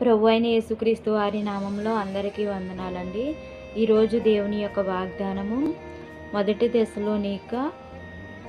ప్రభు అయిన యేసుక్రీస్తు వారి నామంలో అందరికీ వందనాలండి. ఈరోజు దేవుని యొక్క వాగ్దానము మొదటి దశలోనిక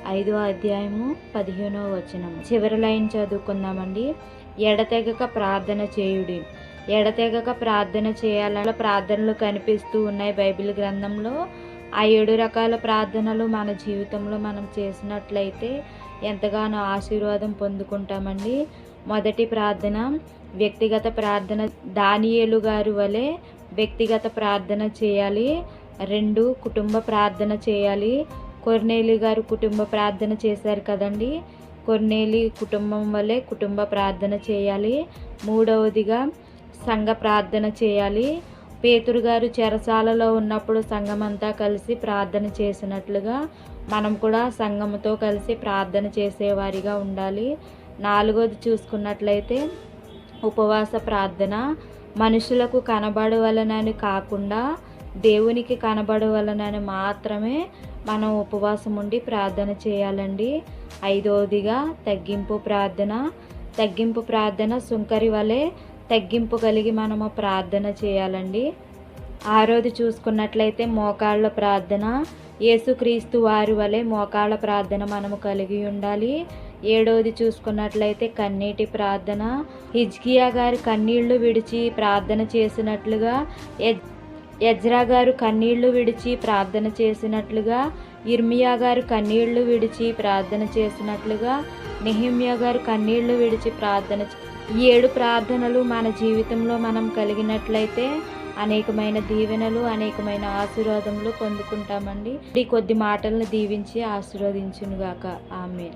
ఐదో అధ్యాయము పదిహేనో వచనం. చివరి లైన్ చదువుకుందామండి. ఎడతెగక ప్రార్థన చేయుడి. ఎడతెగక ప్రార్థన చేయాల ప్రార్థనలు కనిపిస్తూ ఉన్నాయి బైబిల్ గ్రంథంలో. ఆ ఏడు రకాల ప్రార్థనలు మన జీవితంలో మనం చేసినట్లయితే ఎంతగానో ఆశీర్వాదం పొందుకుంటామండి. మొదటి ప్రార్థన వ్యక్తిగత ప్రార్థన దానియేలు గారు వలె వ్యక్తిగత ప్రార్థన చేయాలి. రెండు కుటుంబ ప్రార్థన చేయాలి. కొర్నేలి గారు కుటుంబ ప్రార్థన చేశారు కదండి. కొర్నేలి కుటుంబం వలె కుటుంబ ప్రార్థన చేయాలి. మూడవదిగా సంఘ ప్రార్థన చేయాలి. పేతురు గారు చెరసాలలో ఉన్నప్పుడు సంఘమంతా కలిసి ప్రార్థన చేసినట్లుగా మనం కూడా సంఘముతో కలిసి ప్రార్థన చేసేవారిగా ఉండాలి. నాలుగోది చూసుకున్నట్లయితే ఉపవాస ప్రార్థన. మనుషులకు కనబడవలనని కాకుండా దేవునికి కనబడవలనని మాత్రమే మనం ఉపవాసం ఉండి ప్రార్థన చేయాలండి. ఐదవదిగా తగ్గింపు ప్రార్థన. తగ్గింపు ప్రార్థన సుంకరి వలె తగ్గింపు కలిగి మనము ప్రార్థన చేయాలండి. ఆరోది చూసుకున్నట్లయితే మోకాళ్ళ ప్రార్థన. యేసుక్రీస్తు వారి వలె మోకాళ్ళ ప్రార్థన మనము కలిగి ఉండాలి. ఏడవది చూసుకున్నట్లయితే కన్నీటి ప్రార్థన. హిజ్కియా గారు కన్నీళ్ళు విడిచి ప్రార్థన చేసినట్లుగా. ఎజ్ ఎజ్రా గారు కన్నీళ్ళు విడిచి ప్రార్థన చేసినట్లుగా. ఇర్మియా గారు కన్నీళ్ళు విడిచి ప్రార్థన చేసినట్లుగా. నిహిమ్యా గారు కన్నీళ్ళు విడిచి ప్రార్థన ఏడు ప్రార్థనలు మన జీవితంలో మనం కలిగినట్లయితే అనేకమైన దీవెనలు అనేకమైన ఆశీర్వాదములు పొందుకుంటామండి. ఈ కొద్ది మాటలను దీవించి ఆశీర్వదించునుగాక. ఆమె